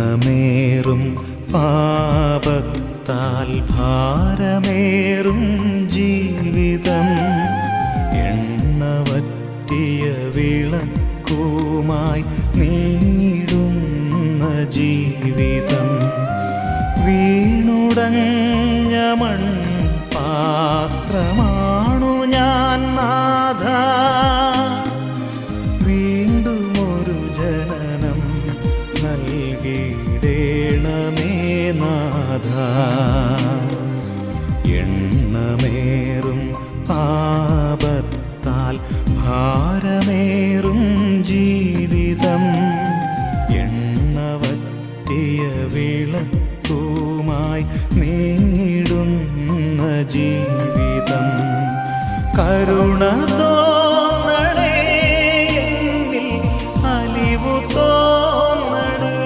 എണ്ണമേറും പാപത്താൽ ഭാരമേറും ജീവിതം. എണ്ണവറ്റിയ വിളക്കുമായി നീങ്ങിടുന്ന ജീവിതം. വീണുടഞ്ഞ മൺ പാത്രമാണു നൽകിയിടേണമേ നാഥ എണ്ണമേറും പാപത്താൽ ഭാരമേറും ജീവിതം. എണ്ണവത്തിയ വിളക്കുമായി നീങ്ങിടുന്ന ജീവിതം. കരുണ